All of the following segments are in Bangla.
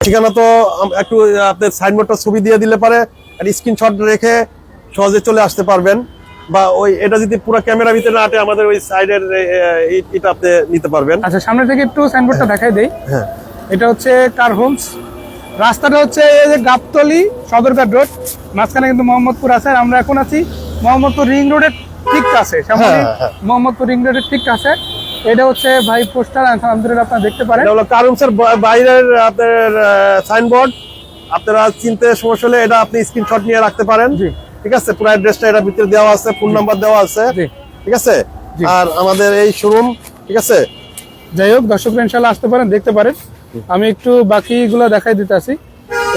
ঠিকানা তো একটু আপনার সাইনবোর্ডটা ছবি দিয়ে দিলে পারে একটা স্ক্রিনশট রেখে সহজে চলে আসতে পারবেন। বা ওই এটা যদি পুরো ক্যামেরা ভিতরে না আটে আমাদের ওই সাইডের এটা আপনি নিতে পারবেন। আচ্ছা সামনে থেকে একটু সাইনবোর্ডটা দেখাই দেই। হ্যাঁ। এটা হচ্ছে কার হোমস রাস্তাটা হচ্ছে এই যে গাবতলি সদরঘাট রোড। মাঝখানে কিন্তু মোহাম্মদপুর আছে আর আমরা এখন আছি মোহাম্মদপুর রিং রোডের ঠিক কাছে। সামনে হ্যাঁ, হ্যাঁ। মোহাম্মদপুর রিং রোডের ঠিক কাছে। এটা হচ্ছে ভাই পোস্টার আলহামদুলিল্লাহ আপনারা দেখতে পারেন। এটা হলো কারুমসের বাইরের আপনার সাইনবোর্ড আপনারা চিনতে সমস্যা হলে এটা আপনি স্ক্রিনশট নিয়ে রাখতে পারেন। জি। ঠিক আছে? পুরো অ্যাড্রেসটা এটা ভিতরে দেওয়া আছে ফোন নাম্বার দেওয়া আছে। ঠিক আছে? আর আমাদের এই শোরুম ঠিক আছে? যাই হোক দর্শকরা ইনশাল্লাহ আসতে পারেন দেখতে পারেন। আমি একটু বাকিগুলো দেখাই দিতেছি।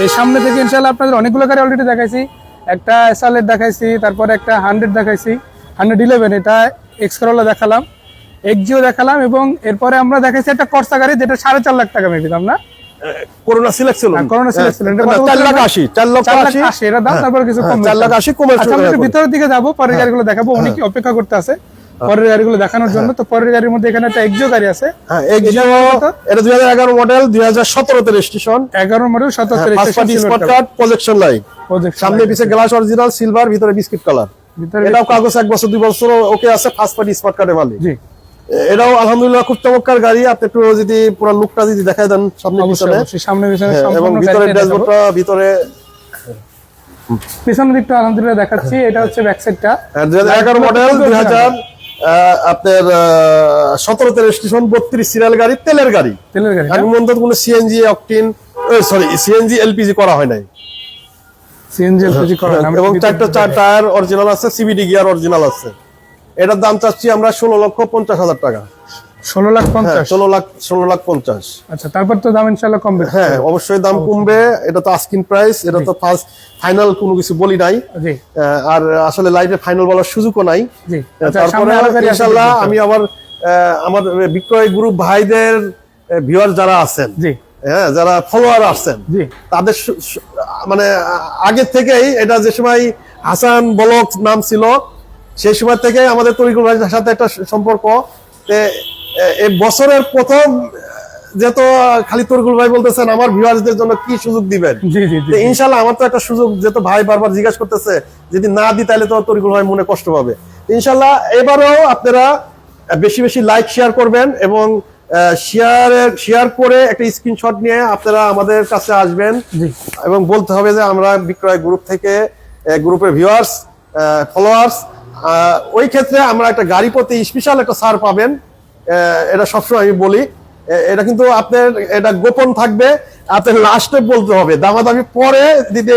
এই সামনে থেকে ইনশাল্লাহ আপনাদের অনেকগুলো গাড়ি অলরেডি দেখাইছি। একটা এসআলের দেখাইছি তারপরে একটা হান্ড্রেড দেখাইছি। হান্ড্রেড ইলেভেন এটা এক্স করোলা দেখালাম। এক্সিও দেখালাম এবং এরপরে আমরা দেখাইছি একটা কর্সা গাড়ি যেটা সাড়ে চার লাখ টাকা মেবি দাম না? করোনা সিলেক্ট ছিল হ্যাঁ, Corona ছিল। চার লাখ আশি চার লাখ আশি। আশি দাম হ্যাঁ, কিছু হ্যাঁ, কম চার লাখ আশি কমের আমরা একটু ভিতরের দিকে যাব পরের গাড়িগুলো দেখাবো অনেকে অপেক্ষা করতে আছে। পরের গাড়িগুলো দেখানোর জন্য তো পরের গাড়ির মধ্যে এখানে একটা এক্সিও গাড়ি আছে। হ্যাঁ এটা দুই হাজার এগারো মডেল দুই হাজার সতেরোতে রেজিস্ট্রেশন এগারো মডেল প্রজেকশন লাইট সামনে পিছে গ্লাস অরিজিনাল সিলভার ভিতরে বিস্কিট কালার ভিতরে এটাও কাগজ এক বছর দুই বছর ওকে আছে ফার্স্ট পার্টি স্পট কার্ডে মালিক। এটাও আলহামদুলিল্লাহ খুব চমৎকার গাড়ি। আপনি একটু যদি পুরো লুকটা যদি দেখাই দেন সামনে পিছনে। সামনে পিছনে হ্যাঁ, এবং ভিতরে ড্যাশবোর্ডটা ভিতরে পিছনের দিকটা আলহামদুলিল্লাহ দেখাচ্ছি এটা হচ্ছে ব্যাক সাইডটা দুই হাজার এগারো মডেল দুই হাজার আপনার সতেরোতে রেজিস্ট্রেশন বত্রিশ সিরিয়াল গাড়ি তেলের গাড়ি। তেলের গাড়ি এখন পর্যন্ত কোনো CNG octane sorry CNG LPG করা হয় নাই। সিএনজি এলপিজি করা এবং চারটা চার টায়ার অরিজিনাল আছে সিবিডি গিয়ার অরিজিনাল আছে। এটার দাম চাচ্ছি আমরা ষোলো লক্ষ পঞ্চাশ হাজার টাকা। ষোলো লাখ হ্যাঁ পঞ্চাশ ষোলো লাখ ষোলো লাখ পঞ্চাশ। আচ্ছা তারপর তো দাম ইনশাল্লাহ কমবে হ্যাঁ অবশ্যই দাম কমবে এটা তো আস্কিন প্রাইস এটা তো ফার্স্ট ফাইনাল কোনো কিছু বলি নাই। আর আসলে লাইফে ফাইনাল বলার সুযোগও নাই। আচ্ছা তারপরে ইনশাল্লাহ আমি আবার আহ, আমার বিক্রয় গ্রুপ ভাইদের ভিউয়ার যারা আছেন হ্যাঁ যারা ফলোয়ার আসছেন তাদের মানে আগে থেকেই এটা যে সময় হাসান বলক নাম ছিল সেই সময় থেকে আমাদের তরিকুল ভাইয়ের সাথে একটা সম্পর্ক এই বছরের প্রথম যেহেতু খালি তরিকুল ভাই বলতেছেন আমার ভিউয়ার্সদের জন্য কি সুযোগ দিবেন? ইনশাল্লাহ আমার তো একটা সুযোগ যেহেতু ভাই বারবার জিজ্ঞাসা করতেছে যদি না দিই তাহলে তো তরিকুল ভাই মনে কষ্ট পাবে। ইনশাল্লাহ এবারেও আপনারা বেশি বেশি লাইক শেয়ার করবেন এবং শেয়ার শেয়ার করে একটা স্ক্রিনশট নিয়ে আপনারা আমাদের কাছে আসবেন। এবং বলতে হবে যে আমরা বিক্রয় গ্রুপ থেকে গ্রুপের ভিউয়ার্স ফলোয়ার্স ওই ক্ষেত্রে আমরা একটা গাড়ি প্রতি স্পেশাল একটা ছাড় পাবেন। এটা সবসময় আমি বলি। এটা কিন্তু আপনার এটা গোপন থাকবে। আপনার লাস্টে বলতে হবে। দামাদামি পরে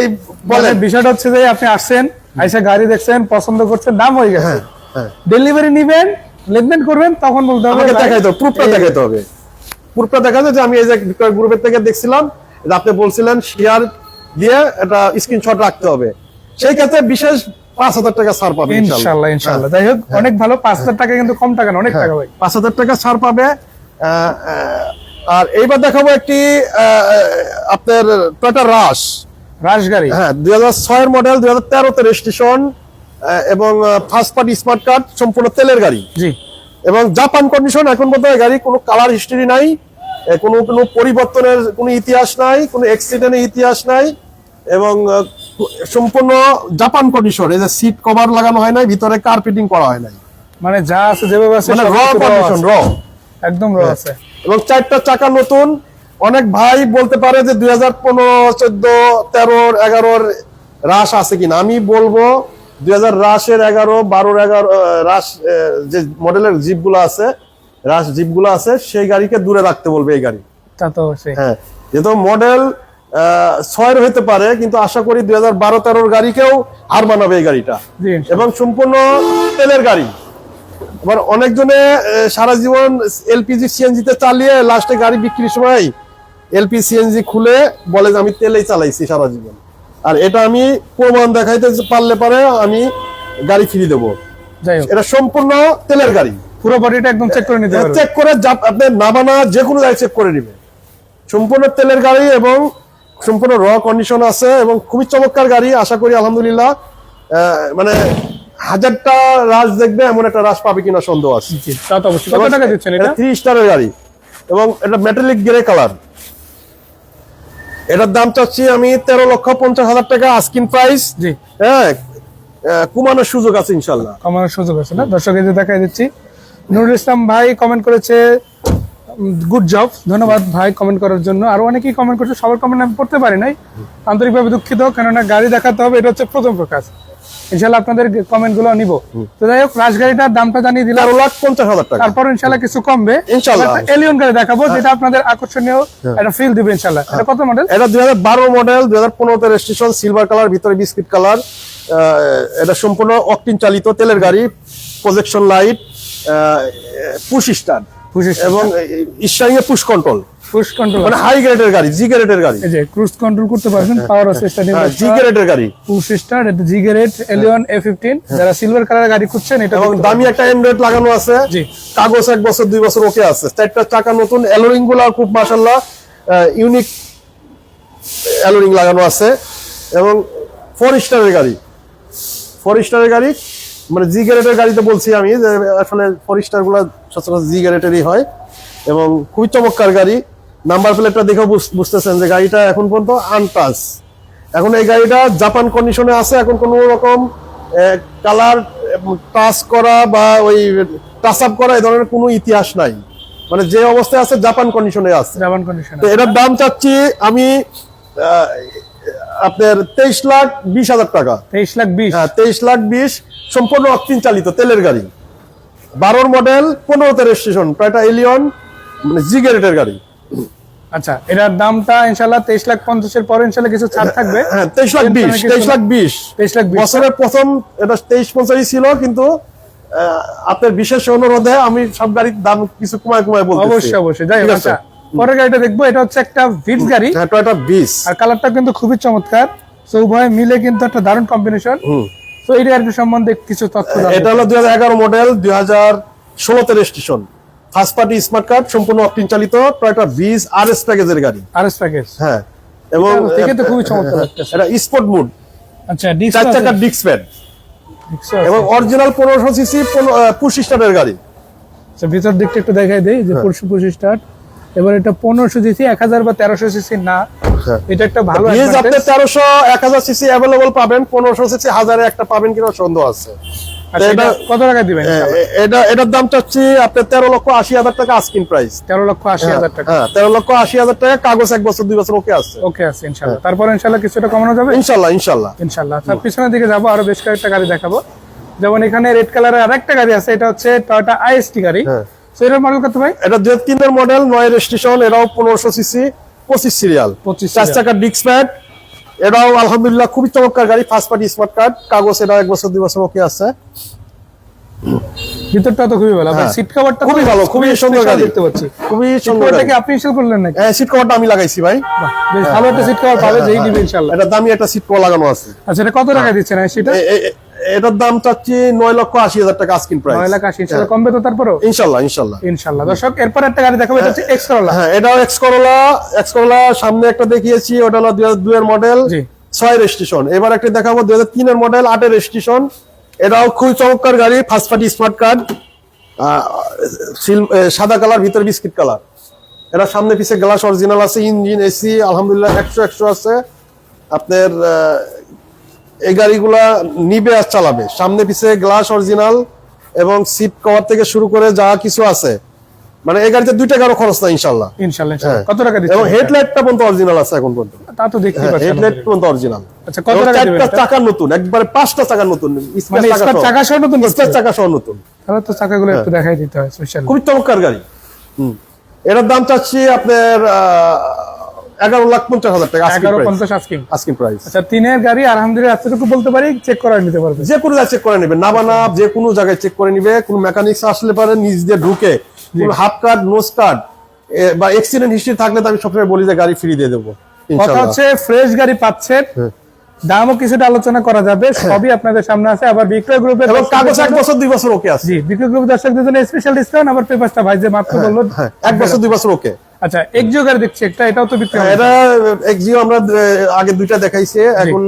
এই মানে বিষয়টা হচ্ছে যে আপনি আসছেন আইসা গাড়ি দেখছেন পছন্দ করছেন দাম হয়ে গেছে। হ্যাঁ ডেলিভারি নিবেন লেনদেন করবেন তখন বলতে হবে দেখাইতে হবে। প্রুফটা দেখাইতে হবে প্রুফটা দেখাতে যে আমি এই যে বিক্রয় গ্রুপের থেকে দেখছিলাম আপনি বলছিলেন শেয়ার দিয়ে একটা স্ক্রিনশট রাখতে হবে। সেই ক্ষেত্রে বিশেষ পাঁচ হাজার টাকা ছাড় পাবে ইনশাল্লাহ। ইনশাল্লাহ যাই হোক অনেক ভালো পাঁচ হাজার টাকা কিন্তু কম টাকা না অনেক টাকা ভাই। পাঁচ হাজার টাকা ছাড় পাবে আর এইবার দেখাবো একটি আপনার টয়টা রাশ রাশ গাড়ি? হ্যাঁ দুই হাজার ছয়ের মডেল দুই হাজার তেরোতে রেজিস্ট্রেশন এবং ফার্স্ট পার্টি স্মার্ট কার্ড সম্পূর্ণ তেলের গাড়ি। জি। এবং জাপান কন্ডিশন এখন পর্যন্ত গাড়ি কোনো কালার হিস্টরি নাই কোনো কোনো পরিবর্তনের কোনো ইতিহাস নাই কোনো অ্যাক্সিডেন্টের ইতিহাস নাই এবং সম্পূর্ণ জাপান কন্ডিশন এই যে সিট কভার লাগানো হয় নাই ভিতরে কার্পেটিং করা হয় নাই। মানে যা আছে যেভাবে আছে মানে র কন্ডিশন র একদম র আছে। এবং চারটা চাকা নতুন। অনেক ভাই বলতে পারে যে দুই হাজার পনেরো চোদ্দ তেরোর এগারোর রাশ আছে কিনা। আমি বলব দুই হাজার রাশের এগারো বারোর এগারো রাশ যে মডেলের জিপগুলো আছে রাশ জিপগুলো আছে সেই গাড়িকে দূরে রাখতে বলবে এই গাড়ি। তা তো হ্যাঁ যেহেতু মডেল ছয়ের হইতে পারে কিন্তু আশা করি দুই হাজার বারো তেরোর গাড়িকেও হার মানাবে এই গাড়িটা। এবং সম্পূর্ণ তেলের গাড়ি। এবার অনেকজনে সারা জীবন এলপিজি সিএনজি তে চালিয়ে লাস্টে গাড়ি বিক্রির সময় এলপি সিএনজি খুলে বলে যে আমি তেলেই চালাইছি সারা জীবন। আর এটা আমি প্রমাণ দেখাইতে পারলে পারে আমি গাড়ি ফিরিয়ে দেবো। এটা সম্পূর্ণ তেলের গাড়ি। পুরো বডিটা একদম চেক করে নিতে চেক করে যা- আপনার নামানা যে কোনো জায়গায় চেক করে নিবে সম্পূর্ণ তেলের গাড়ি এবং সম্পূর্ণ র কন্ডিশন আছে এবং খুবই চমৎকার গাড়ি আশা করি আলহামদুলিল্লাহ। মানে হাজারটা রাশ দেখবে এমন একটা রাশ পাবে কিনা সন্দেহ আছে। থ্রি স্টারের গাড়ি এবং এটা মেটালিক গ্রে কালার এটার দাম চাচ্ছি আমি তেরো লক্ষ পঞ্চাশ হাজার টাকা আস্কিন প্রাইস জি। হ্যাঁ কমানোর সুযোগ আছে ইনশাল্লাহ। কমানোর সুযোগ আছে না? দর্শক দেখাই দিচ্ছি। নুরুল ইসলাম ভাই কমেন্ট করেছে গুড জব ধন্যবাদ ভাই কমেন্ট করার জন্য। আরও অনেকেই কমেন্ট করছে সবার কমেন্ট আমি পড়তে পারি নাই। আন্তরিকভাবে দুঃখিত কেননা গাড়ি দেখাতে হবে এটা হচ্ছে প্রথম প্রকাশ। ইনশাল্লাহ আপনাদের কমেন্টগুলো নিব। তো যাই হোক গাড়িটার দামটা জানিয়ে দিলাম। লাখ পঞ্চাশ হাজার টাকা। তারপর ইনশাল্লাহ কিছু কমবে। এলিয়ন গাড়ি দেখাবো যেটা আপনাদের আকর্ষণীয় একটা ফিল দিবে ইনশাল্লাহ এটা কত মডেল এটা দুই হাজার বারো মডেল দুই হাজার পনেরোতে রেজিস্ট্রেশন সিলভার কালার ভিতরে বিস্কিট কালার এটা সম্পূর্ণ অকটিন চালিত তেলের গাড়ি প্রজেকশন লাইট পুশ স্টার্ট এবং স্টারিং এ পুশ কন্ট্রোল পুশ কন্ট্রোল মানে হাই গ্রেডের গাড়ি জি গ্রেডের গাড়ি। এই যে ক্রুজ কন্ট্রোল করতে পারবেন পাওয়ার স্টার্টিং জি গ্রেডের গাড়ি। পুশ স্টার এটা G grade Allion A fifteen যারা সিলভার কালার গাড়ি খুঁজছেন এটা এবং দামি একটা এন্ড্রয়েড লাগানো আছে। জি। কাগজ এক বছর দুই বছর ওকে আছে। চারটা চাকা নতুন অ্যালোরিংগুলো খুব মাসাল্লাহ ইউনিক অ্যালোরিং লাগানো আছে। এবং ফোর স্টারের গাড়ি। ফোর স্টারের গাড়ি মানে জি গ্যারেটের গাড়িতে বলছি আমি যে আসলে ফোর স্টারগুলো সচরাচর জি গ্যারেটেরই হয় এবং খুবই চমৎকার গাড়ি। নাম্বার প্লেটটা দেখেও বুঝ- বুঝতেছেন যে গাড়িটা এখন পর্যন্ত আনটাচ এখন এই গাড়িটা জাপান কন্ডিশনে আছে এখন কোনো রকম কালার টাচ করা বা ওই টাচ আপ করা এই ধরনের কোনো ইতিহাস নাই। মানে যে অবস্থায় আছে জাপান কন্ডিশনে আছে। জাপান কন্ডিশন তো এটার দাম চাচ্ছি আমি আপনার তেইশ লাখ বিশ হাজার টাকা। তেইশ লাখ বিশ। হ্যাঁ তেইশ লাখ বিশ সম্পূর্ণ অকটিন চালিত তেলের গাড়ি। বারোর মডেল পনেরোতে রেজিস্ট্রেশন প্রায়টা এলিয়ন মানে জি গাড়ি। আচ্ছা এটার দামটা ইনশাল্লাহ তেইশ লাখ পঞ্চাশের পরে ইনশাল্লাহ কিছু ছাড় থাকবে। হ্যাঁ তেইশ লাখ বিশ তেইশ লাখ বিশ। তেইশ লাখ বছরের প্রথম এটা তেইশ পঞ্চাশ ছিল কিন্তু আপনার বিশেষ অনুরোধে আমি সব গাড়ির দাম কিছু কমায় কমায় বলতে অবশ্যই অবশ্যই। যাই আচ্ছা পরের গাড়িটা দেখব এটা হচ্ছে একটা ভিটস গাড়ি। হ্যাঁ টয়টা বিশ আর কালারটা কিন্তু খুবই চমৎকার। উভয় মিলে কিন্তু একটা দারুণ কম্বিনেশন তো এই সম্বন্ধে কিছু তথ্য এটা হলো দুই হাজার এগারো মডেল দুই হাজার ষোলোতে registration first party smart card সম্পূর্ণ অকটিন চালিত টয়টা বিশ আর এস প্যাকেজের গাড়ি। আরএস প্যাকেজ হ্যাঁ এবং তো খুবই চমৎকার লাগতেছে। এটা স্পোর্ট মুড আচ্ছা চার চাকার ডিস্ক প্যাড এবং অরিজিনাল পনেরোশো সিসি পুশ স্টারের গাড়ি। আচ্ছা ভিতর দিকটা একটু দেখাই দেই হ্যাঁ। যে পরশু পঁচিশ স্টার্ট এবার এটা পনেরোশো সিসি এক হাজার বা তেরোশো সিসি না হ্যাঁ। এটা একটা ভালো আপনি তেরোশো এক হাজার সিসি অ্যাভেলেবল পাবেন পনেরোশো সিসি হাজারে একটা পাবেন কিনা সন্দেহ আছে। আচ্ছা, কত টাকা দিবেন? এটা এটার দাম চাচ্ছি আপনার তেরো লক্ষ আশি হাজার টাকা আস্কিন প্রাইস তেরো লক্ষ আশি হাজার টাকা। হ্যাঁ তেরো লক্ষ আশি হাজার টাকা কাগজ এক বছর দুই বছর ওকে আছে। ওকে আছে ইনশাল্লাহ। তারপর ইনশাল্লাহ কিছুটা কমানো যাবে? ইনশাল্লাহ ইনশাল্লাহ। ইনশাল্লাহ। তার পিছনের দিকে যাব আরও বেশ কয়েকটা গাড়ি দেখাবো। যেমন এখানে রেড কালারের আরেকটা গাড়ি আছে এটা হচ্ছে টয়োটা আইএসটি গাড়ি। হ্যাঁ। মডেল কত ভাই? এটা দুই তিনের মডেল নয় রেজিস্ট্রেশন এটাও পনেরোশো সিসি পঁচিশ সিরিয়াল 25 চার। চাকার ডিস্ক প্যাড এটাও আলহামদুলিল্লাহ খুবই চমৎকার গাড়ি ফার্স্ট পার্টি স্মার্ট কার্ড কাগজ এটা এক বছর দুই বছর ওকে আছে। ভিতরটা তো খুবই ভালো। হ্যাঁ। সিট কভারটা খুবই ভালো, খুবই সুন্দর গাড়ি। দেখতে পাচ্ছি। খুবই সুন্দর গাড়ি। আপনি ইনস্টল করলেন নাকি? সিট কভারটা আমি লাগাইছি ভাই। বেশ ভালো একটা সিট কভার পাবে যেই নিবে ইনশাল্লাহ এটা দামি একটা সিট কভার লাগানো আছে। আচ্ছা এটা কত টাকা দিচ্ছেন? সেটা এটার দাম চাচ্ছি নয় লক্ষ আশি হাজার টাকা আস্কিন প্রাইস নয় লাখ আশি ইনশাল্লাহ কমবে তো তারপরও? ইনশাল্লাহ ইনশাল্লাহ। ইনশাল্লাহ। দর্শক এরপর একটা গাড়ি দেখাবো এটা হচ্ছে এক্স করলা হ্যাঁ এটাও এক্স করোলা এক্স করোলা সামনে একটা দেখিয়েছি ওটা হলো দুই হাজার দুইয়ের মডেল জি। ছয় রেজিস্ট্রেশন এবার একটা দেখাবো দুই হাজার তিনের মডেল আটের রেজিস্ট্রেশন এটাও খুবই চমৎকার গাড়ি ফার্স্ট পার্টি স্মার্ট কার্ড সাদা কালার ভিতরে বিস্কিট কালার। এটা সামনে পিছে গ্লাস অরিজিনাল আছে ইঞ্জিন এসি আলহামদুলিল্লাহ একশো একশো আছে। আপনার এই গাড়িগুলা নিবে আর চালাবে। সামনে পিছে গ্লাস অরিজিনাল এবং সিট কভার থেকে শুরু করে যা কিছু আছে। মানে এই গাড়িতে দুই টাকারও খরচ না ইনশাল্লাহ। ইনশাল্লাহ। হ্যাঁ। কত টাকা দিচ্ছেন এবং হেডলাইটটা পর্যন্ত অরিজিনাল আছে এখন পর্যন্ত। তা তো দেখতে পাচ্ছি হেডলাইট পর্যন্ত অরিজিনাল আচ্ছা, কত টাকা দিবেন এটা? চাকা নতুন একবারে পাঁচটা চাকা নতুন মানে স্পার চাকা সহ নতুন? স্পেস চাকা সহ নতুন। তাহলে তো চাকাগুলো হ্যাঁ। একটু দেখাই দিতে হয় স্পেশাল। খুবই চমৎকার গাড়ি। হুম। এটার দাম চাচ্ছি আপনার এগারো লাখ পঞ্চাশ হাজার টাকা এগারো পঞ্চাশ আস্কিং। প্রাইস আচ্ছা তিনের গাড়ি আলহামদুলিল্লাহ এতটুকু বলতে পারি চেক করে নিতে পারবে। যে কোনো জায়গায় চেক করে নেবে। না বানা যে কোনো জায়গায় চেক করে নিবে। কোন মেকানিক্স আসলে পারে নিজ দিয়ে ঢুকে। হাফ কার্ড নোজ কার্ড বা অ্যাক্সিডেন্ট হিস্ট্রি থাকলে তো আমি সবসময় বলি যে গাড়ি ফ্রি দিয়ে দেবো। কথা হচ্ছে ফ্রেশ গাড়ি পাচ্ছেন। হ্যাঁ। দামও কিছুটা আলোচনা করা যাবে সবই আপনাদের সামনে আছে। আবার বিক্রয় গ্রুপের কাগজ এক বছর দুই বছর ওকে আছে। জি বিক্রয় গ্রুপ দর্শকদের জন্য স্পেশাল ডিসকাউন্ট আবার পেপারটা ভাই যে মাত্র বলল হ্যাঁ এক বছর দুই বছর ওকে আচ্ছা এক্সিও গাড়ি দেখছি একটা এটাও তো বিক্রি এটা এক্সিও আমরা আগে দুইটা দেখাইছি এখন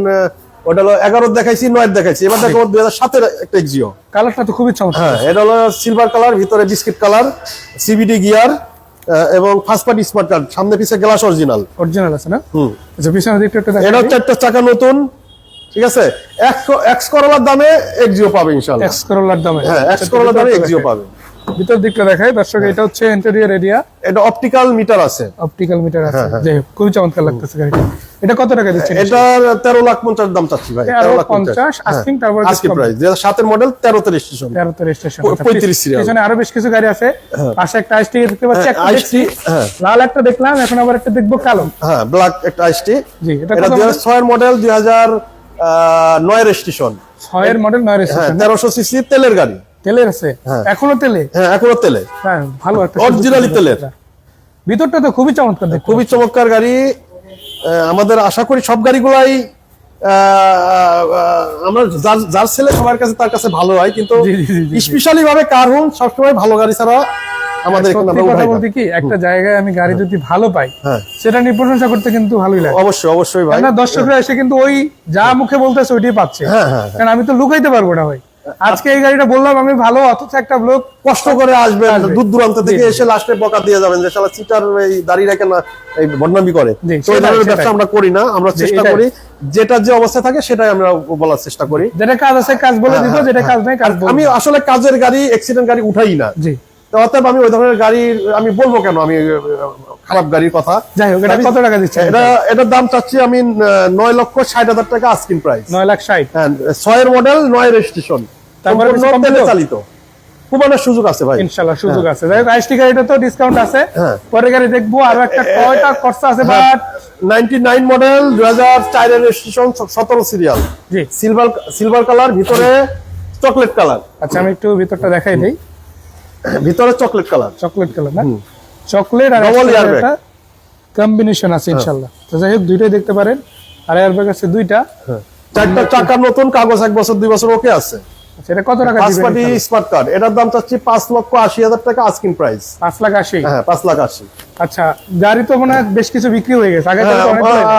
ওটা হলো এগারো দেখাইছি নয় দেখাইছি। এবার দেখো দুই হাজার সাতের একটা এক্সিও কালারটা তো খুবই চমৎকার। হ্যাঁ এটা হলো সিলভার কালার ভিতরে বিস্কিট কালার সিবিডি গিয়ার এবং ফার্স্ট পার্টি স্মার্ট কার্ড সামনে পিছে গ্লাস অরিজিনাল অরিজিনাল আছে না? হুম। আচ্ছা পিছনের দিকটা একটু এটা একটা চাকা নতুন ঠিক আছে? এক্স করলার দামে এক্সিও পাবে ইনশাল্লাহ এক্স করোলার দামে। হ্যাঁ এক্স করলার দামে এক্সিও পাবে। ভিতর দিকটা দেখাই দর্শক এটা হচ্ছে ইন্টেরিয়র এরিয়া এটা অপটিক্যাল মিটার আছে। অপটিক্যাল মিটার আছে। হ্যাঁ, যাই হোক খুবই চমৎকার লাগতেছে গাড়িটা। এটা কত টাকা দিচ্ছেন? এটা তেরো লাখ পঞ্চাশ দাম চাচ্ছি ভাই তেরো পঞ্চাশ, asking, তারপর আজকে প্রাইস দুই সাতের মডেল তেরোতে রেজিস্ট্রেশন তেরোতে রেজিস্ট্রেশন প- 35 serial। পিছনে আরও বেশ কিছু গাড়ি আছে। পাশে একটা আইসটি দেখতে পাচ্ছি হ্যাঁ, একটা আইসটি, হ্যাঁ। লাল একটা দেখলাম এখন আবার একটা দেখব কালো। হ্যাঁ ব্ল্যাক একটা আইসটি জি এটা এটা কত দুই হাজার ছয়ের মডেল দুই হাজার নয় রেজিস্ট্রেশন ছয়ের মডেল নয় হ্যাঁ রেজিস্ট্রেশন তেরোশো সিসি তেলের গাড়ি। তেলের আছে? হ্যাঁ। এখনও তেলে? হ্যাঁ এখনও তেলে। হ্যাঁ ভালো একটা Originally তেলের। ভিতরটা তো খুবই চমৎকার খুবই চমৎকার গাড়ি। আমাদের আশা করি সব গাড়িগুলাই আমরা যার ছেলে সবার কাছে তার কাছে ভালো হয় কিন্তু। স্পেশালি ভাবে কার্বন সবসময় ভালো গাড়ি ছাড়া আমাদের কথা বলতে কি একটা জায়গায় আমি গাড়ি যদি ভালো পাই হ্যাঁ। সেটা নিয়ে প্রশংসা করতে কিন্তু ভালোই লাগে। অবশ্যই অবশ্যই ভাই। কেননা দর্শকরা এসে কিন্তু ওই যা মুখে বলতেছে ওইটাই পাচ্ছে। হ্যাঁ, হ্যাঁ, হ্যাঁ। কারণ আমি তো লুকাইতে পারব না ভাই। আজকে এই গাড়িটা বললাম আমি ভালো অথচ একটা লোক কষ্ট করে আসবে। দূর দূরান্ত থেকে এসে লাস্টে বকা দিয়ে যাবেন যে শালা চিটার এই দাঁড়িয়ে রাখে না এই বদনামি করে। তো এই ধরনের ব্যবসা আমরা করি না আমরা চেষ্টা করি যেটা যে অবস্থা থাকে সেটাই আমরা বলার চেষ্টা করি। যেটা কাজ আছে কাজ বলে হ্যাঁ, দিত হ্যাঁ, যেটা কাজ নাই কাজ। আমি আসলে কাজের গাড়ি অ্যাক্সিডেন্ট গাড়ি উঠাই না। জি। অতএব আমি ওই ধরনের গাড়ি আমি বলব কেন আমি খারাপ গাড়ির কথা? যাই হোক এটা কত টাকা দিচ্ছে এটা এটার দাম চাচ্ছি আমি নয় লক্ষ ষাট হাজার টাকা আস্কিং প্রাইস। নয় লাখ ষাট। হ্যাঁ ছয়ের মডেল নয় রেজিস্ট্রেশন তারপরে কিছু কম তেলে দিলো? চালিত। খুব সুযোগ আছে ভাই। ইনশাল্লাহ সুযোগ আছে। যাই হোক আইসটি গাড়িটা তো ডিসকাউন্ট আছে। হ্যাঁ। পরে গাড়ি দেখব আরও একটা টয়টা খরচা আছে হ্যাঁ। বাট নাইনটি নাইন মডেল দুই হাজার রেজিস্ট্রেশন সতেরো serial G. Silver silver colour ভিতরে চকলেট কালার আচ্ছা আমি একটু ভিতরটা দেখাই দিই। ভিতরে চকলেট কালার চকলেট কালার না? চকলেট আর। কম্বিনেশন আছে ইনশাল্লাহ তো যাই হোক দুইটাই দেখতে পারেন। আর এয়ারব্যাগ আছে দুইটা। চারটা চাকা নতুন কাগজ এক বছর দুই বছর ওকে আছে। এটা কত টাকা স্মার্ট কার্ড এটার দাম চাচ্ছি পাঁচ লক্ষ আশি হাজার টাকা আস্কিং প্রাইস পাঁচ লাখ আশি? হ্যাঁ পাঁচ লাখ আশি। আচ্ছা গাড়ি তো মনে বেশ কিছু বিক্রি হয়ে গেছে। আগে হ্যাঁ,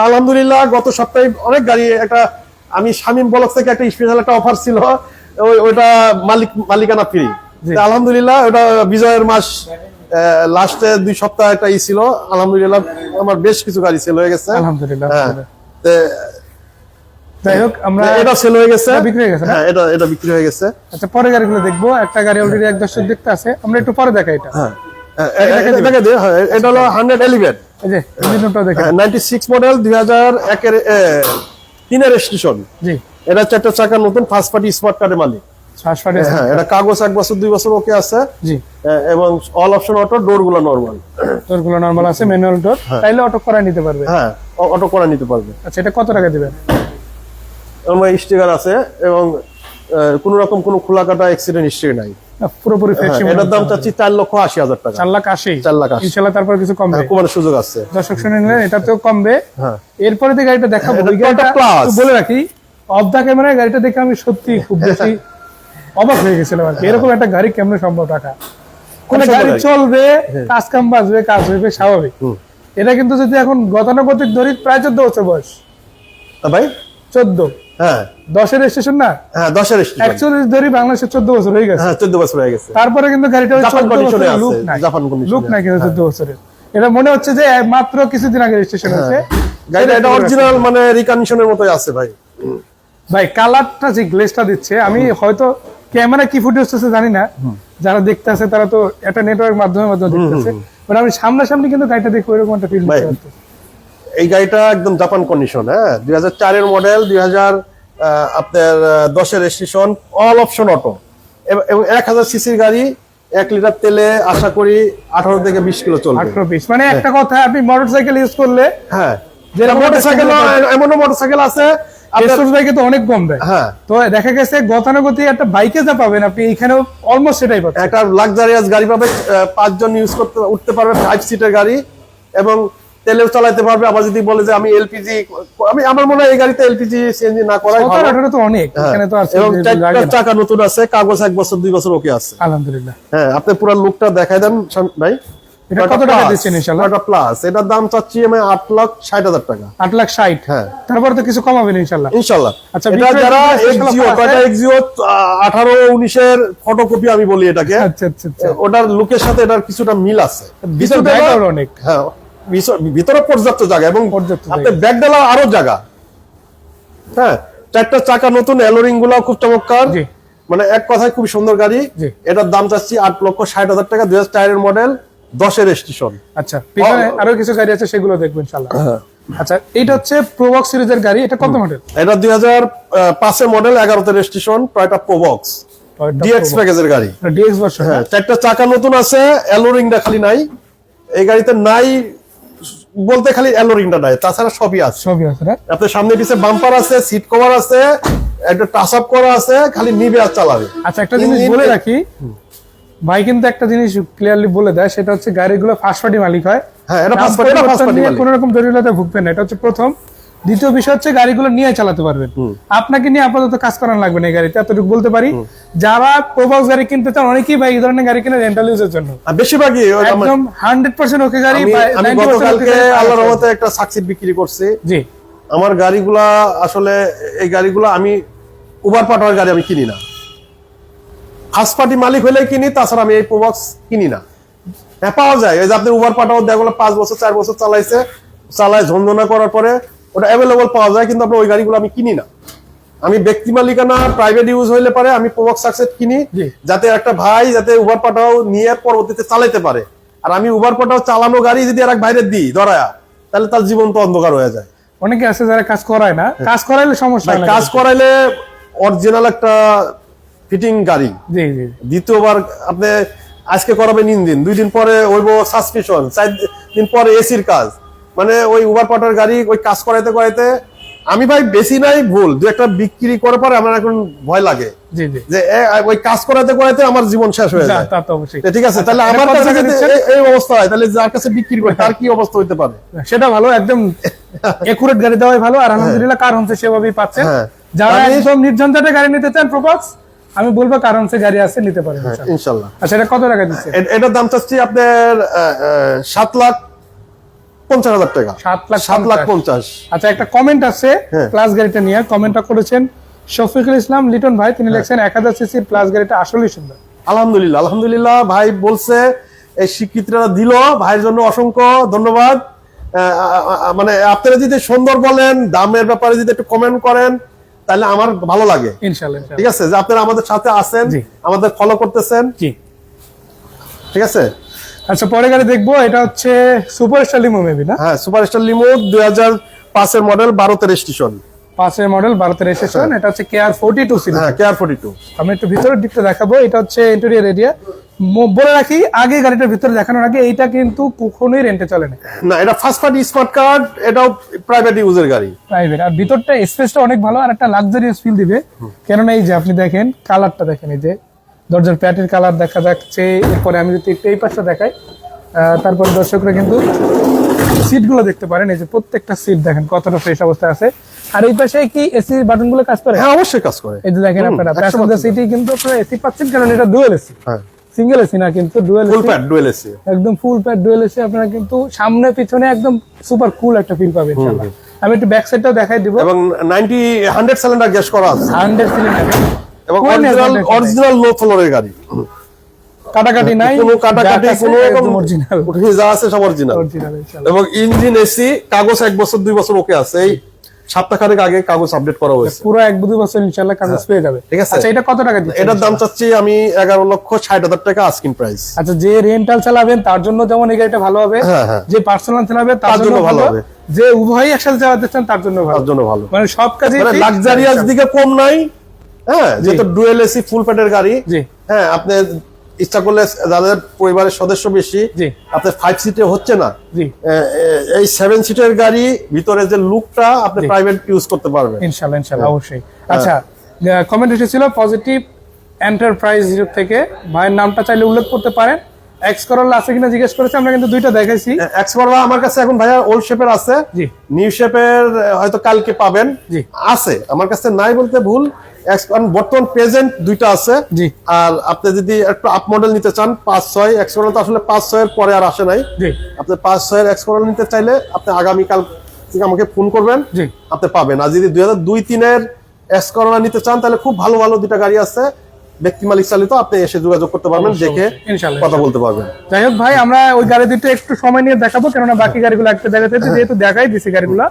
আলহামদুলিল্লাহ গত সপ্তাহে অনেক গাড়ি একটা আমি শামীম ব্লক থেকে একটা স্পেশাল একটা অফার ছিল ওই ওইটা মালিক মালিকানা ফ্রি আলহামদুলিল্লাহ ওটা বিজয়ের মাস লাস্টে দুই সপ্তাহ একটা ই ছিল। আলহামদুলিল্লাহ আমার বেশ কিছু গাড়ি সেল হয়ে গেছে। আলহামদুলিল্লাহ হ্যাঁ যাই হোক আমরা এটা সেল হয়ে গেছে। এটা বিক্রি হয়ে গেছে হ্যাঁ এটা এটা বিক্রি হয়ে গেছে। আচ্ছা পরে গাড়িগুলো দেখব। একটা গাড়ি অলরেডি এক দর্শক দেখতে আছে। আমরা একটু পরে দেখাই এটা। হ্যাঁ। হ্যাঁ, এটা হলো হান্ড্রেড এলিভেন এই যে ইঞ্জিনটাও দেখে। নাইনটি সিক্স মডেল দুই হাজার একের তিনের স্টেশন জি। এটা হচ্ছে চাকা নতুন ফার্স্ট পার্টি স্মার্ট কার্ডের মালিক। শ্বাসফাটে হ্যাঁ এটা কাগজ এক বছর দুই বছর ওকে আছে। জি। এবং অল অপশন অটো ডোরগুলো নর্মাল ডোরগুলো নর্মাল আছে ম্যানুয়াল ডোর তাইলে অটো নিতে পারবে। হ্যাঁ অটো করা নিতে পারবে। আচ্ছা এটা কত টাকা দিবেন? এবং স্টিকার আছে এবং কোন রকম কোনো খোলা কাটা অ্যাক্সিডেন্ট হিস্ট্রি নাই। পুরোপুরি হ্যাঁ, এটার দাম চাচ্ছি চার লক্ষ আশি হাজার টাকা। চার লাখ আশি? চার লাখ আশি। ইনশাল্লাহ তারপর কিছু কমবে। কমানোর সুযোগ আছে। দর্শক শুনে নিলেন এটাতেও কমবে। হ্যাঁ। এরপরে যে গাড়িটা দেখাবো গাড়িটা Toyota Plus। একটু বলে রাখি অফ দা ক্যামেরায় গাড়িটা দেখে আমি সত্যি খুব বেশি অবাক হয়ে গেছিলাম আর। এরকম একটা গাড়ি কেমন সম্ভব টাকা কোন গাড়ি গাড়ি। চলবে কাজ কাম বাজবে কাজ হইবে স্বাভাবিক। এটা কিন্তু যদি এখন গতানুগতিক ধরি প্রায় চোদ্দ বছর বয়স। ভাই? চোদ্দ। হ্যাঁ। দশের স্টেশন না? হ্যাঁ দশের স্টেশন একচল্লিশ ধরি বাংলাদেশে চোদ্দ বছর হয়ে গেছে। হ্যাঁ চোদ্দ বছর হয়ে গেছে। তারপরে কিন্তু গাড়িটা জাপান 14 আছে, জাপান condition-এ লুক নাই কিন্তু চোদ্দ বছরের। এটা মনে হচ্ছে যে মাত্র কিছুদিন আগে গাড়িটা এটা অরিজিনাল মানে রিকন্ডিশনের মতোই আছে ভাই। ভাই কালারটা যে গ্লেজটা দিচ্ছে আমি হয়তো ক্যামেরা কি ফুটে হচ্ছে জানি না। যারা দেখতে আছে তারা তো একটা নেটওয়ার্ক মাধ্যমে মাধ্যমে দেখতেছে বাট আমি সামনাসামনি কিন্তু গাড়িটা দেখে এরকম একটা ফিল এই গাড়িটা একদম জাপান কন্ডিশন হ্যাঁ। দুই হাজার চারের মডেল দুই হাজার আপনার দশের রেজিস্ট্রেশন অল অপশন অটো এবং এক হাজার সিসির গাড়ি এক লিটার তেলে আশা করি আঠারো থেকে বিশ কিলো চলবে। আঠারো পিস মানে একটা কথা আপনি মোটরসাইকেল ইউজ করলে হ্যাঁ। যেটা মোটরসাইকেল এমনও মোটরসাইকেল আছে বাইকে তো অনেক কম দেয়। হ্যাঁ। তো দেখা গেছে গতানুগতি একটা বাইকে যা পাবেন আপনি এখানেও অলমোস্ট সেটাই পাবেন। একটা লাক্সারিয়াস গাড়ি পাবে পাঁচজন ইউজ করতে উঠতে পারবে ফাইভ সিটের গাড়ি এবং তেলেও চালাতে পারবে। আবার যদি বলে যে আমি এলপিজি আমি আমার মনে হয় এই গাড়িতে এলপিজি সিএনজি না করাই ভালো। তো অনেক হ্যাঁ, এখানে তো আর এবং চারটা নতুন আছে কাগজ এক বছর দুই বছর ওকে আছে। আলহামদুলিল্লাহ। হ্যাঁ আপনি পুরো লুকটা দেখাই দেন ভাই। এটা কত টাকা দিচ্ছেন ইনশাল্লাহ টয়টা প্লাস এটার দাম চাচ্ছি আমি লাখ হাজার টাকা। লাখ হ্যাঁ। তারপরে তো কিছু কমাবেন ইনশাল্লাহ ইনশাল্লাহ আচ্ছা, এটা যারা এক্সিও আছে? এক্সিও আঠারো উনিশের ফটোকপি আমি বলি এটাকে। আচ্ছা আচ্ছা আচ্ছা। ওটার লুকের সাথে এটার কিছুটা মিল আছে। ভিতর অনেক। হ্যাঁ ভিতর- পর্যাপ্ত জায়গা এবং ব্যাগ ডালা আরও জায়গা। হ্যাঁ চারটা চাকা নতুন অ্যালোরিংগুলো খুব চমৎকার। মানে এক কথায় খুব সুন্দর গাড়ি। এটার দাম চাচ্ছি আট লক্ষ ষাট হাজার টাকা দুই হাজার চারের মডেল দশের স্টেশন আচ্ছা পিছনে আরও কিছু গাড়ি আছে সেগুলো দেখবেন ইনশাল্লাহ আচ্ছা এটা হচ্ছে প্রোবক্স সিরিজের গাড়ি এটা কত মডেল এটা দুই হাজার পাঁচের মডেল এগারোতে রেজিস্ট্রেশন টয়টা প্রোবক্স ডিএক্স প্যাকেজের গাড়ি। ডিএক্স ভার্সন হ্যাঁ চারটা চাকা নতুন আছে অ্যালোরিংটা খালি নাই। এই গাড়িতে নাই বলতে খালি অ্যালোরিংটা নাই তাছাড়া সবই আছে। সবই আছে না আপনার সামনে পিছে বাম্পার আছে সিট কভার আছে একটা টাচ আপ করা আছে খালি নিবে আর চালাবে। আচ্ছা একটা জিনিস বলে রাখি ভাই কিন্তু একটা জিনিস ক্লিয়ারলি বলে দেয় সেটা হচ্ছে গাড়িগুলো ফার্স্ট পার্টি মালিক হয়। হ্যাঁ, এটা ফার্স্ট পার্টি মালিক। কোনো রকম জটিলতা ভুগবেন না এটা হচ্ছে প্রথম। দ্বিতীয় বিষয় হচ্ছে গাড়িগুলো নিয়ে চালাতে পারবেন। আপনাকে নিয়ে আপাতত কাজ করানো লাগবে না এই গাড়িতে এতটুকু বলতে পারি। যারা প্রবক্স গাড়ি কিনতে চান অনেকেই ভাই এই ধরনের গাড়ি কিনে রেন্টাল ইউজের জন্য। বেশিরভাগই একদম হান্ড্রেড পার্সেন্ট ওকে গাড়ি আমি বা আমি 90% ওকে গতকালকে আল্লাহর রহমতে একটা সাকসিড বিক্রি করছি। জি। আমার গাড়িগুলা আসলে এই গাড়িগুলো আমি উবার পাঠাওয়ার গাড়ি আমি কিনি না। ফার্স্ট পার্টি মালিক হলেই কিনি তাছাড়া আমি এই প্রবক্স কিনি না। হ্যাঁ পাওয়া যায়। এই যে আপনি উবার পাঠাও দেখো পাঁচ বছর চার বছর চালাইছে চালায় ঝঞ্ঝনা করার পরে ওটা অ্যাভেলেবল পাওয়া যায় কিন্তু আপনার ওই গাড়িগুলো আমি কিনি না। আমি ব্যক্তি মালিকানা প্রাইভেট ইউজ হইলে পারে আমি প্রবক্স সাকসেস কিনি যাতে একটা ভাই যাতে উবার পাঠাও নিয়ে পরবর্তীতে চালাইতে পারে। আর আমি উবার পাঠাও চালানো গাড়ি যদি আর এক বাইরে দিই ধরায়া তাহলে তার জীবন তো অন্ধকার হয়ে যায়। অনেকে আছে যারা কাজ করায় না কাজ করাইলে সমস্যা কাজ করাইলে অরিজিনাল একটা ফিটিং গাড়ি। জি জি দ্বিতীয়বার আপনি আজকে করাবেন ইঞ্জিন দুই দিন পরে হইব সাসপেনশন চার দিন পরে এসির কাজ। মানে ওই উবার পাটার গাড়ি ওই কাজ করাইতে করাইতে আমি ভাই বেশি নাই ভুল দু একটা বিক্রি করার পরে আমার এখন ভয় লাগে। যে ওই কাজ করাতে করাইতে আমার জীবন শেষ হয়ে যায়। ঠিক আছে তাহলে আমার কাছে যদি এই- অবস্থা হয় তাহলে যার কাছে বিক্রি করে তার কি অবস্থা হইতে পারে? সেটা ভালো একদম একুরেট গাড়ি দেওয়াই ভালো আর আলহামদুলিল্লাহ কার হচ্ছে সেভাবেই পাচ্ছেন। হ্যাঁ। যারা একদম নির্ঝঞ্ঝাটে গাড়ি নিতে চান প্রপাক্স আমি বলব কার হচ্ছে গাড়ি আছে নিতে পারেন ইনশাআল্লাহ। ইনশাল্লাহ। আচ্ছা এটা কত টাকা দিচ্ছে? এটার দাম চাচ্ছি আপনার সাত লাখ পঞ্চাশ হাজার টাকা। সাত লাখ সাত লাখ পঞ্চাশ। আচ্ছা একটা কমেন্ট আছে হ্যাঁ। প্লাস গাড়িটা নিয়ে। কমেন্টটা করেছেন শফিকুল ইসলাম লিটন ভাই তিনি লিখছেন এক হাজার সিসির প্লাস গাড়িটা আসলেই সুন্দর। আলহামদুলিল্লাহ আলহামদুলিল্লাহ ভাই বলছে এই স্বীকৃতিটা দিল ভাইয়ের জন্য অসংখ্য ধন্যবাদ। মানে আপনারা যদি সুন্দর বলেন দামের ব্যাপারে যদি একটু কমেন্ট করেন তাহলে আমার ভালো লাগে। ঠিক আছে? যে আপনারা আমাদের সাথে আছেন। আমাদের ফলো করতেছেন। ঠিক আছে? আচ্ছা পরে গাড়ি দেখব এটা হচ্ছে সুপার স্টার লিমো মেবি না? হ্যাঁ সুপার স্টার লিমো দুই হাজার পাঁচের মডেল বারোতে রেজিস্ট্রেশন পাঁচের মডেল ভারতের এসেছেন এটা হচ্ছে কেয়ার ফোর্টি টু সিরিজ হ্যাঁ কেয়ার ফোর্টি টু আমি একটু ভিতরের দিকটা দেখাবো এটা হচ্ছে ইন্টেরিয়র এরিয়া বলে রাখি আগে গাড়িটার ভিতরে দেখানোর আগে এইটা কিন্তু কখনোই রেন্টে চলে না। না এটা ফার্স্ট পার্টি স্মার্ট কার্ড এটাও প্রাইভেট ইউজের গাড়ি। প্রাইভেট আর ভিতরটা স্পেসটা অনেক ভালো আর একটা লাক্সারিয়াস ফিল দিবে। কেননা এই যে আপনি দেখেন কালারটা দেখেন এই যে দরজার প্যাটের কালার দেখা যাচ্ছে। এরপরে আমি যদি একটু এই পাশটা দেখাই তারপরে দর্শকরা কিন্তু সিটগুলো দেখতে পারেন। এই যে প্রত্যেকটা সিট দেখেন কতটা ফ্রেশ অবস্থায় আছে। আর এই পাশে কি এসি বাটনগুলো কাজ করে? হ্যাঁ অবশ্যই কাজ করে। এই যে দেখেন আপনারা প্যাসেঞ্জার সিটি কিন্তু আপনারা এসি পাচ্ছেন কারণ এটা ডুয়েল এসি হ্যাঁ। সিঙ্গেল এসি না কিন্তু dual full pad dual AC একদম ফুল প্যাড ডুয়েল এসি আপনারা কিন্তু সামনে পিছনে একদম সুপার কুল একটা ফিল পাবেন ইনশাআল্লাহ। আমি একটু ব্যাক সাইডটাও দেখাই দিব। এবং নাইনটি হান্ড্রেড সিলিন্ডার গ্যাস করা আছে। হান্ড্রেড সিলিন্ডার এবং অরিজিনাল অরিজিনাল লো ফ্লোরের গাড়ি। কাটাকাটি নাই কোনো কাটাকাটি কোনো অরিজিনাল যা আছে সব অরিজিনাল এবং ইঞ্জিন এসি কাগজ এক বছর দুই বছর ওকে আছে। এই সপ্তাহখানেক আগে কাগজ আপডেট করা হয়েছে। পুরো এক দুই বছর ইনশাআল্লাহ কাগজ পেয়ে যাবে। ঠিক আছে। আচ্ছা এটা কত টাকা দিচ্ছে এটার দাম চাচ্ছি আমি এগারো লক্ষ ষাট হাজার টাকা আস্কিং প্রাইস আচ্ছা যে রেন্টাল চালাবেন তার জন্য যেমন এই গাড়িটা ভালো হবে হ্যাঁ, হ্যাঁ। যে পার্সোনাল চালাবে তার জন্য ভালো। হবে। যে উভয়ই একসাথে চালাতে চান তার জন্য ভালো। তার জন্য ভালো। মানে সব কাজে মানে লাক্সারিয়াস দিকে কম নাই হ্যাঁ যেহেতু ডুয়েল এসি ফুল প্যাডের গাড়ি হ্যাঁ আপনি ইচ্ছা করলে যাদের পরিবারের সদস্য বেশি আপনার ফাইভ সিটে হচ্ছে না। এই সেভেন সিটের গাড়ি ভিতরে যে লুকটা আপনি প্রাইভেট ইউজ করতে পারবেন। ইনশাল্লাহ ইনশাল্লাহ অবশ্যই। আচ্ছা কমেন্ট এসেছিল পজিটিভ এন্টারপ্রাইজ থেকে। ভাইয়ের নামটা চাইলে উল্লেখ করতে পারেন। এক্স করোলা আছে কিনা জিজ্ঞেস করেছে আমরা কিন্তু দুইটা দেখাইছি। এক্সপার্ট আমার কাছে এখন ভাইয়া ওল্ড শেপের আছে। জি। নিউ শেপের হয়তো কালকে পাবেন। জি। আছে। আমার কাছে নাই বলতে ভুল। বর্তমান প্রেজেন্ট দুইটা আছে। জি। আর আপনি যদি একটু আপ মডেল নিতে চান পাঁচ ছয় এক্স মডেল তো আসলে পাঁচ ছয়ের পরে আর আসে নাই। জি। আপনি পাঁচ ছয়ের এক্স মডেল নিতে চাইলে আপনি আগামীকাল থেকে আমাকে ফোন করবেন জি। আপনি পাবেন। আর যদি দুই হাজার দুই তিনের এক্স করোনা নিতে চান তাহলে খুব ভালো ভালো দুইটা গাড়ি আছে। ব্যক্তি মালিক চালিত আপনি এসে যোগাযোগ করতে পারবেন দেখে কথা বলতে পারবেন। যাই হোক ভাই আমরা ওই গাড়ি দুটো একটু সময় নিয়ে দেখাবো কেননা বাকি গাড়িগুলো একটা দেখাতে যেহেতু দেখাই দিছি গাড়িগুলো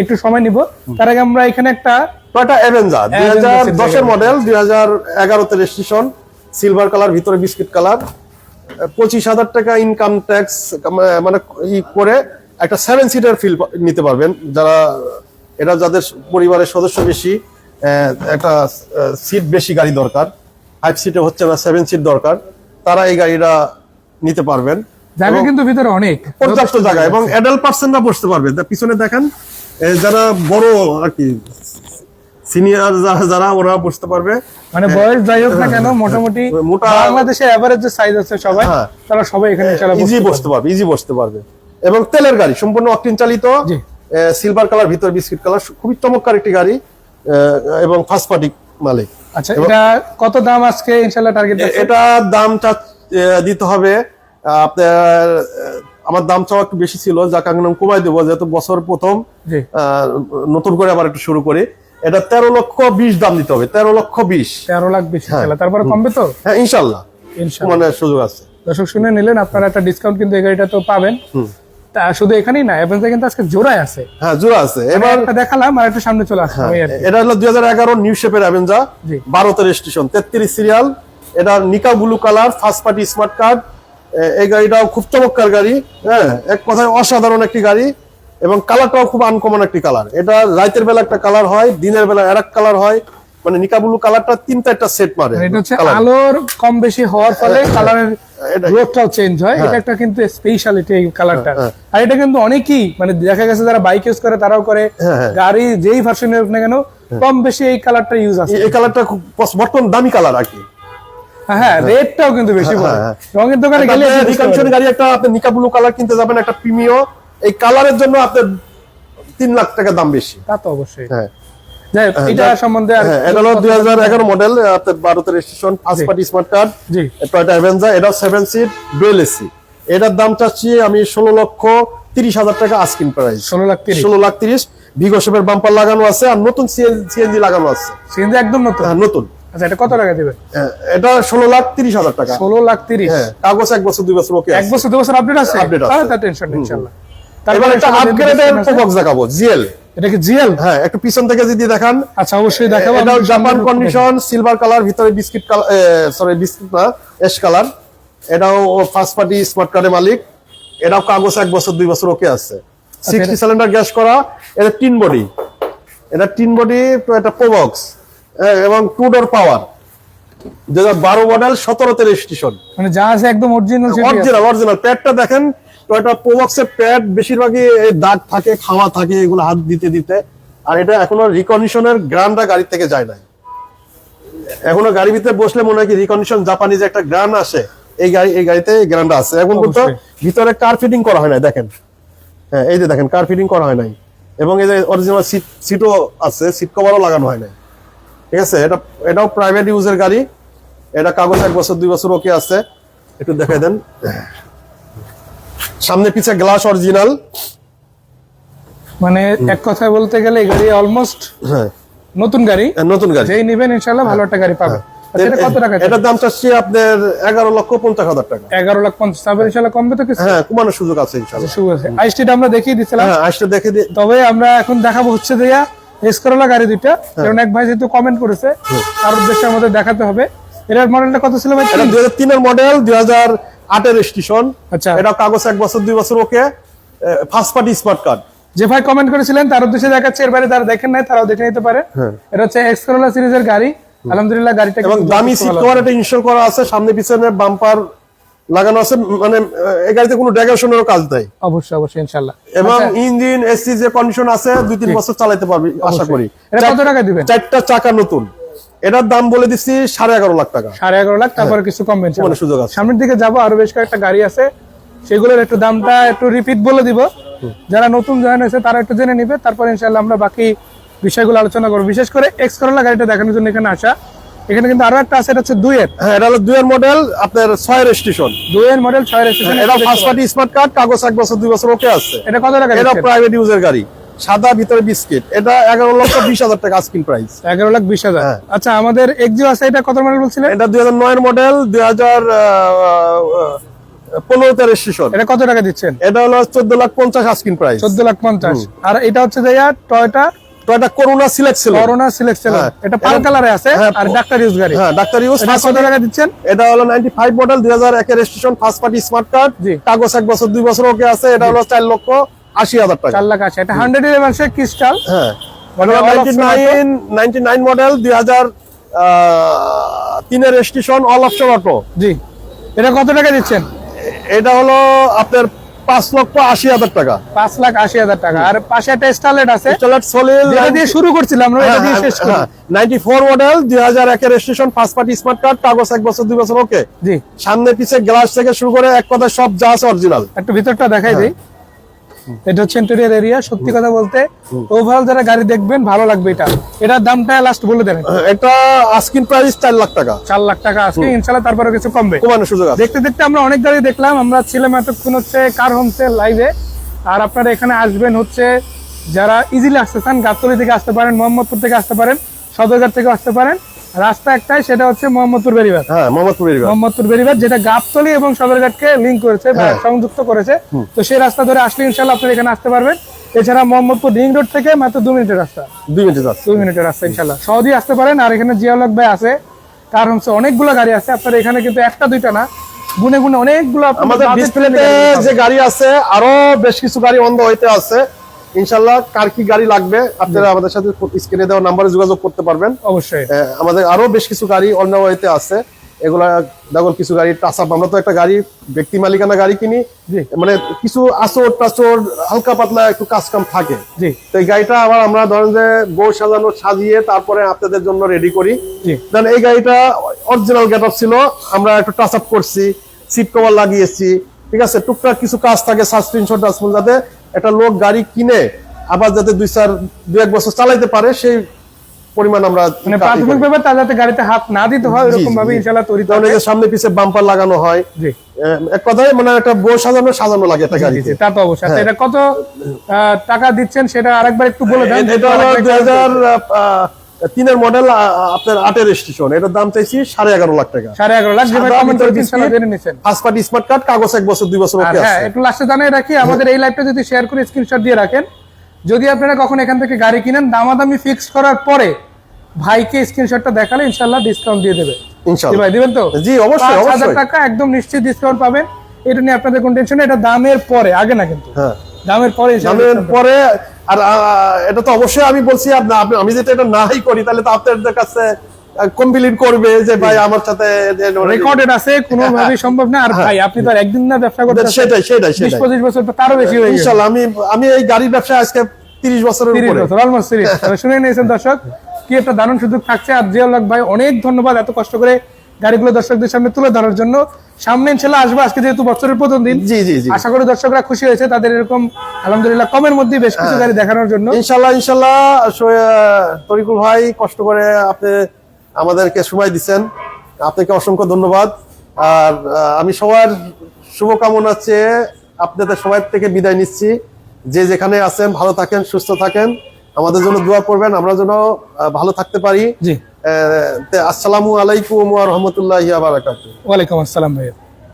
একটু সময় নিব। তার আগে আমরা এখানে একটা টয়টা অ্যাভেঞ্জার দুই হাজার দশের মডেল দুই হাজার এগারোতে রেজিস্ট্রেশন সিলভার কালার ভিতরে বিস্কিট কালার পঁচিশ হাজার টাকা ইনকাম ট্যাক্স মানে ই করে একটা সেভেন সিটার ফিল নিতে পারবেন। যারা এটা যাদের পরিবারের সদস্য বেশি একটা সিট বেশি গাড়ি দরকার। ফাইভ সিটে হচ্ছে না সেভেন সিট দরকার। তারা এই গাড়িটা নিতে পারবেন। জায়গা কিন্তু ভিতরে অনেক। পর্যাপ্ত জায়গা। এবং অ্যাডাল্ট পার্সনরা বসতে পারবে। পিছনে দেখেন যারা বড় আর কি সিনিয়র যারা যারা ওরা বসতে পারবে। মানে বয়স যাই হোক না কেন মোটামুটি মোটা- বাংলাদেশে এভারেজ যে সাইজ আছে সবাই হ্যাঁ। তারা সবাই এখানে ইজি বসতে পারবে। ইজি বসতে পারবে। এবং তেলের গাড়ি সম্পূর্ণ অকটিন চালিত। সিলভার কালার ভিতর বিস্কিট কালার খুবই চমৎকার একটি গাড়ি এবং ফার্স্ট পার্টি মালিক। আচ্ছা এটা কত দাম আজকে ইনশাআল্লাহ টার্গেট এটা দামটা দিতে হবে। আপনার আমার দাম চাওয়া একটু বেশি ছিল যা আমি কমাই দেবো যেহেতু বছর প্রথম। নতুন করে আবার একটু শুরু করি। এটা তেরো লক্ষ বিশ দাম দিতে হবে তেরো লক্ষ বিশ। তেরো লাখ বেশি ইনশাআল্লাহ তারপরে কমবে তো? হ্যাঁ ইনশাল্লাহ। মানে সুযোগ আছে। দর্শক শুনে নিলেন আপনারা একটা ডিসকাউন্ট কিন্তু এই গাড়িটা তো পাবেন। তা শুধু এখানেই না এভারেজে কিন্তু আজকে জোড়ায় আছে। হ্যাঁ জোড়া আছে। এবার দেখালাম আর একটু সামনে চলে আসলাম কি। এটা হলো দুই হাজার এগারো নিউ শেপের অ্যাভেঞ্জা জি। বারোতে রেজিস্ট্রেশন তেত্রিশ সিরিয়াল এটা নিকা blue colour first party smart card এই গাড়িটাও খুব চমৎকার গাড়ি। হ্যাঁ এক কথায় অসাধারণ একটি গাড়ি। এবং কালারটাও খুব আনকমন একটি কালার। এটা রাতের বেলা একটা কালার হয় দিনের বেলা আর কালার হয় মানে নিকা ব্লু কালারটা তিনটা একটা সেট মারে এটা হচ্ছে আলোর কম বেশি হওয়ার ফলে কালারের এটা- গ্রোথটাও চেঞ্জ হয়। এটা একটা কিন্তু স্পেশালিটি এই কালারটা হ্যাঁ। আর এটা কিন্তু অনেকেই মানে দেখা গেছে যারা বাইক ইউজ করে তারাও করে। হ্যাঁ, হ্যাঁ। গাড়ি যেই ভার্সন হোক না কেন কম বেশি এই কালারটা ইউজ আছে। এই- কালারটা খুব বর্তমান দামি কালার আর কি। হ্যাঁ, হ্যাঁ রেটটাও কিন্তু বেশি হ্যাঁ, হ্যাঁ। রঙের দোকানে গেলে। গাড়ি একটা আপনি নিকা কালার কিনতে যাবেন একটা প্রিমিয় এই কালারের জন্য আপনার তিন লাখ টাকা দাম বেশি। তা তো অবশ্যই। হ্যাঁ। এটা সম্বন্ধে এটা হলো দুই হাজার এগারো মডেল আপনার বারোতে registration first party smart card Toyota Avanza এটাও সেভেন সিট ডুয়েল এসি এটার দাম চাচ্ছি আমি ষোলো লক্ষ তিরিশ হাজার টাকা আস্কিন প্রাইস ষোলো লাখ তিরিশ। ষোলো লাখ তিরিশ। বাম্পার লাগানো আছে আর নতুন সিএনজি লাগানো আছে। সিএনজি একদম নতুন? হ্যাঁ, নতুন। আচ্ছা এটা কত টাকা দিবে এটা ষোলো লাখ তিরিশ হাজার টাকা। ষোলো লাখ তিরিশ। হ্যাঁ কাগজ এক বছর দুই বছর ওকে এক বছর দু বছর আপডেট আছে। তাহলে টেনশন এবার একটা আপগ্রেডের দেখাবো জিএল এটা কি জিএল হ্যাঁ একটু পিছন থেকে যদি দেখান। আচ্ছা অবশ্যই দেখাবো আমি জাপান কন্ডিশন সিলভার কালার ভিতরে বিস্কিট কালার সরি বিস্কিট না এস কালার এটাও ফার্স্ট পার্টি স্মার্ট কার্ডের মালিক। এটাও কাগজ এক বছর দুই বছর ওকে আছে। সিক্সটি সিলিন্ডার গ্যাস করা এটা টিন বডি এটা টিন বডি একটা প্রোবক্স এবং টু ডোর পাওয়ার দু হাজার বারো মডেল সতেরোতে রেজিস্ট্রেশন মানে যা আছে একদম অরিজিনাল অরিজিনাল অরিজিনাল প্যাডটা দেখেন টয়টা প্রোবক্সের প্যাড বেশিরভাগই দাগ থাকে খাওয়া থাকে এগুলো হাত দিতে দিতে। আর এটা এখনও রিকন্ডিশনের গ্রানটা গাড়ি থেকে যায় নাই। এখনও গাড়ির ভিতরে বসলে মনে হয় কি রিকন্ডিশন জাপানিজ একটা গ্রান আসে। এই গাড়ি এই গাড়িতে এই গ্রানটা আছে এখন কিন্তু ভিতরে কার ফিটিং করা হয় না দেখেন। হ্যাঁ এই যে দেখেন কার ফিটিং করা হয় নাই। এবং এই যে অরিজিনাল সিট সিটও আছে সিট কভারও লাগানো হয় নাই। ঠিক আছে এটা এটাও প্রাইভেট ইউজের গাড়ি। এটা কাগজ এক বছর দুই বছর ওকে আছে। একটু দেখাই দেন। সামনে পিছে গ্লাস অরিজিনাল। মানে এক কথায় বলতে গেলে এই গাড়ি অলমোস্ট হ্যাঁ। নতুন গাড়ি। নতুন গাড়ি। যেই নিবেন ইনশাআল্লাহ ভালো একটা গাড়ি পাবে আচ্ছা, কত টাকা এটার দাম চাচ্ছি আপনার এগারো লক্ষ পঞ্চাশ হাজার টাকা। এগারো লাখ পঞ্চাশ তারপরে ইনশাআল্লাহ কমবে তো কিছু? হ্যাঁ কমানোর সুযোগ আছে ইনশাল্লাহ শুরু আছে। আইসটিটা আমরা দেখিয়ে দিচ্ছিলাম হ্যাঁ দেখে দিই তবে আমরা এখন দেখাবো হচ্ছে দিয়া এসকরোলা গাড়ি দুইটা। হ্যাঁ। কারণ এক ভাই যেহেতু কমেন্ট করেছে তার উদ্দেশ্যে আমাদের দেখাতে হবে। এটার মডেলটা কত ছিল ভাই? এটা দুই হাজার তিনের মডেল দুই হাজার আটের স্টেশন। আচ্ছা। এটা কাগজ এক বছর দুই বছর okay first party smart card যে ভাই কমেন্ট করেছিলেন তার উদ্দেশ্যে দেখাচ্ছে এর বাইরে যারা দেখেন নাই তারাও দেখে নিতে পারে। এটা হচ্ছে এক্সকরোলা সিরিজের গাড়ি। আলহামদুলিল্লাহ গাড়িটা এবং দামি সিট কভার এটা ইনস্টল করা আছে সামনে পিছনে বাম্পার লাগানো আছে মানে এই গাড়িতে কোনো ডেকোরেশনেরও কাজ নাই। অবশ্যই অবশ্যই ইনশাআল্লাহ। এবং ইঞ্জিন এসি যে কন্ডিশন আছে দুই তিন বছর চালাতে পারবি আশা করি। এটা কত টাকা দিবেন? চারটা চাকা নতুন। এটার দাম বলে দিচ্ছি সাড়ে এগারো লাখ টাকা। সাড়ে এগারো লাখ তারপরে কিছু কমবে ইনশাআল্লাহ। মানে সুযোগ আছে। সামনের দিকে যাব আরও বেশ কয়েকটা গাড়ি আছে। সেগুলোর একটু দামটা একটু রিপিট বলে দিব। যারা নতুন জয়েন হয়েছে তারা একটু জেনে নিবে। তারপর ইনশাল্লাহ আমরা বাকি বিষয়গুলো আলোচনা করব। বিশেষ করে এক্স করোলা গাড়িটা দেখানোর জন্য এখানে আসা। এখানে কিন্তু আরও একটা আছে এটা হচ্ছে দুইয়ের। হ্যাঁ এটা হলো দুইয়ের মডেল আপনার ছয় রেজিস্ট্রেশন দুইয়ের মডেল ছয় রেজিস্ট্রেশন এটা ফার্স্ট পার্টি স্মার্ট কার্ড কাগজ এক বছর দুই বছর ওকে আছে। এটা কত টাকা এটা? প্রাইভেট ইউজের গাড়ি। সাদা ভিতরে বিস্কিট। এটা এগারো লক্ষ বিশ হাজার টাকা আস্কিং প্রাইস এগারো লাখ বিশ হাজার। হ্যাঁ। আচ্ছা আমাদের এক্সিও আছে এটা কত মডেল বলছিলেন? এটা দুই হাজার নয়ের মডেল দুই হাজার পনেরোতে রেজিস্ট্রেশন এটা কত টাকা দিচ্ছেন? এটা হলো চোদ্দ লাখ পঞ্চাশ আস্কিং প্রাইস চোদ্দ লাখ পঞ্চাশ। আর এটা হচ্ছে যে টয়টা এটা করোনা সিলেক্ট ছিল করোনা সিলেকশন হ্যাঁ। এটা পাল কালারে আছে হ্যাঁ, আর ডাক্তার ইউজ গাড়ি। হ্যাঁ ডাক্তার ইউজ কত টাকা দিচ্ছেন? এটা হলো নাইনটি ফাইভ মডেল দুই হাজার একের registration first party smart card কাগজ এক বছর দুই বছর ওকে আছে এটা হলো চার লক্ষ। আশি হাজার টাকা। চার লাখ আছে এটা হান্ড্রেড ইলেভেন সে ক্রিস্টাল। হ্যাঁ। নাইনটি নাইন মডেল দুই হাজার তিনের registration all option auto G. এটা কত টাকা দিচ্ছেন? এটা হলো আপনার পাঁচ লক্ষ আশি হাজার টাকা। পাঁচ লাখ আশি হাজার টাকা। আর পাশে একটা স্টারলেট আছে। স্টারলেট সলিড যেটা দিয়ে শুরু করছিলাম এটা দিয়ে শেষ করি। নাইনটি ফোর মডেল দুই হাজার একের registration first party smart card কাগজ এক বছর দুই বছর ওকে জি। সামনে পিছে গ্লাস থেকে শুরু করে এক কথায় সব যা আছে অরিজিনাল একটু ভিতরটা দেখাই দিই। এটা হচ্ছে ইন্টেরিয়ার এরিয়া সত্যি কথা বলতে ওভারঅল যারা গাড়ি দেখবেন ভালো লাগবে এটা। এটার দামটা লাস্ট বলে এটা আস্কিন প্রাইস চার লাখ টাকা। চার লাখ টাকা আজকে তারপরে কিছু কমবে। কমানোর সুযোগ আছে। দেখতে দেখতে আমরা অনেক গাড়ি দেখলাম আমরা ছিলাম এতক্ষণ হচ্ছে কার হোমসে লাইভে আর আপনারা এখানে আসবেন হচ্ছে যারা ইজিলি আসতে চান গাবতলি থেকে আসতে পারেন মোহাম্মদপুর থেকে আসতে পারেন সদরঘাট থেকে আসতে পারেন। রাস্তা একটাই সেটা হচ্ছে মোহাম্মদপুর বেরিবাদ হ্যাঁ মোহাম্মদপুর এরিয়া মোহাম্মদপুর বেরিবাদ যেটা গাবতলি এবং সদরঘাটকে লিঙ্ক করেছে বা হ্যাঁ। সংযুক্ত করেছে। তো সেই রাস্তা ধরে আসলে ইনশাল্লাহ আপনারা এখানে আসতে পারবেন। এছাড়া মোহাম্মদপুর রিং রোড থেকে মাত্র দু মিনিটের রাস্তা। দুই মিনিট আছে দুই মিনিটের রাস্তা ইনশাল্লাহ সহজেই আসতে পারেন। আর এখানে জিয়ালক ভাই আছে। কার হচ্ছে অনেকগুলো গাড়ি আছে। আপনার এখানে কিন্তু একটা দুইটা না গুনে গুনে অনেকগুলো আমাদের ডিসপ্লেতে। যে গাড়ি আছে আরও বেশ কিছু গাড়ি অন্ধ হইতে আছে। ইনশাল্লাহ কার কি গাড়ি লাগবে আপনারা আমাদের সাথে স্ক্রিনে দেওয়া নাম্বারে যোগাযোগ করতে পারবেন। অবশ্যই। আমাদের আরও বেশ কিছু গাড়ি অন্য হইতে আছে। এগুলা দেখো কিছু গাড়ি টাচ আপ আমরা তো একটা গাড়ি ব্যক্তি মালিকানা গাড়ি কিনি। মানে কিছু আসর টাচর হালকা পাতলা একটু কাজ কাম থাকে। জি। তো এই গাড়িটা আবার আমরা ধরেন যে বউ সাজানো সাজিয়ে তারপরে আপনাদের জন্য রেডি করি। দেন এই গাড়িটা অরিজিনাল গেট ছিল। আমরা একটু টাচ আপ করছি সিট কভার লাগিয়েছি। ঠিক আছে টুকটাক কিছু কাজ থাকে সাসপেনশন টাসপেন যাতে একটা লোক গাড়ি কিনে আবার যাতে দুই চার দুই এক বছর চালাইতে পারে সেই পরিমাণ আমরা মানে প্রাথমিক ব্যাপার তা যাতে গাড়িতে হাত না দিতে হয় এরকম ভাবে জি। তৈরি যেমন যে সামনে পিছে বাম্পার লাগানো হয় জি। এক কথায় মানে একটা বউ সাজানো সাজানো লাগে একটা তা তো অবশ্যই। হ্যাঁ। আচ্ছা, এটা কত আহ, টাকা দিচ্ছেন সেটা আরেকবার একটু বলে দেন এটা হলো দুই হাজার তিনের মডেল আপনার আটের স্টেশন এটার দাম চাইছি সাড়ে এগারো লাখ টাকা। সাড়ে এগারো lakh first party smart card কাগজ এক বছর দুই বছর আছে। একটু লাস্টে জানিয়ে রাখি আমাদের এই লাইভটা যদি শেয়ার করে স্ক্রিনশট দিয়ে রাখেন যদি আপনারা কখন এখান থেকে গাড়ি কিনেন দামাদামি ফিক্স করার পরে ভাইকে স্ক্রিনশটটা দেখালে ইনশাল্লাহ ডিসকাউন্ট দিয়ে দেবে। ইনশাল্লাহ ভাই দিবেন তো? জি অবশ্যই টাকা একদম নিশ্চিত ডিসকাউন্ট পাবেন। এটা নিয়ে আপনাদের কোন টেনশন এটা দামের পরে আগে না কিন্তু। হ্যাঁ। দামের পরে দামের পরে আর এটা তো অবশ্যই আমি বলছি আপনি- আমি যেটা এটা নাই করি তাহলে তো আপনাদের কাছে কমপ্লেন করবে যে ভাই আমার সাথে রেকর্ডেড আছে কোনোভাবেই সম্ভব না। আর ভাই আপনি তো একদিন না ব্যবসা করতে হ্যাঁ। সেটাই সেটাই সেটাই। পঁচিশ বছর তারও বেশি হয়ে গেছে। আমি আমি এই গাড়ির ব্যবসা আজকে তিরিশ বছরের তিরিশ উপরে। বছর অলমোস্ট তিরিশ তাহলে শুনে নিয়েছেন দর্শক কি একটা দারুণ সুযোগ থাকছে। আর জিয়াউল ভাই অনেক ধন্যবাদ এত কষ্ট করে গাড়িগুলো দর্শকদের সামনে তুলে ধরার জন্য। সামনে ইনশাল্লাহ আসব আজকে যেহেতু বছরের প্রথম দিন। জি জি জি। আশা করি দর্শকরা খুশি হয়েছে তাদের এরকম আলহামদুলিল্লাহ কমের মধ্যে বেশ হ্যাঁ। কিছু গাড়ি দেখানোর জন্য। ইনশাল্লাহ ইনশাল্লাহ তরিকুল ভাই কষ্ট করে আপনি আমাদেরকে সময় দিচ্ছেন। আপনাকে অসংখ্য ধন্যবাদ। আর আমি সবার শুভকামনা চেয়ে আপনাদের সবাই থেকে বিদায় নিচ্ছি। যে যেখানে আছেন ভালো থাকেন সুস্থ থাকেন। আমাদের জন্য দোয়া করবেন। আমরা যেন ভালো থাকতে পারি। জি। আসসালামু আলাইকুম ওয়া রাহমাতুল্লাহি ওয়া ওয়ালাইকুম আসসালাম ভাইয়া।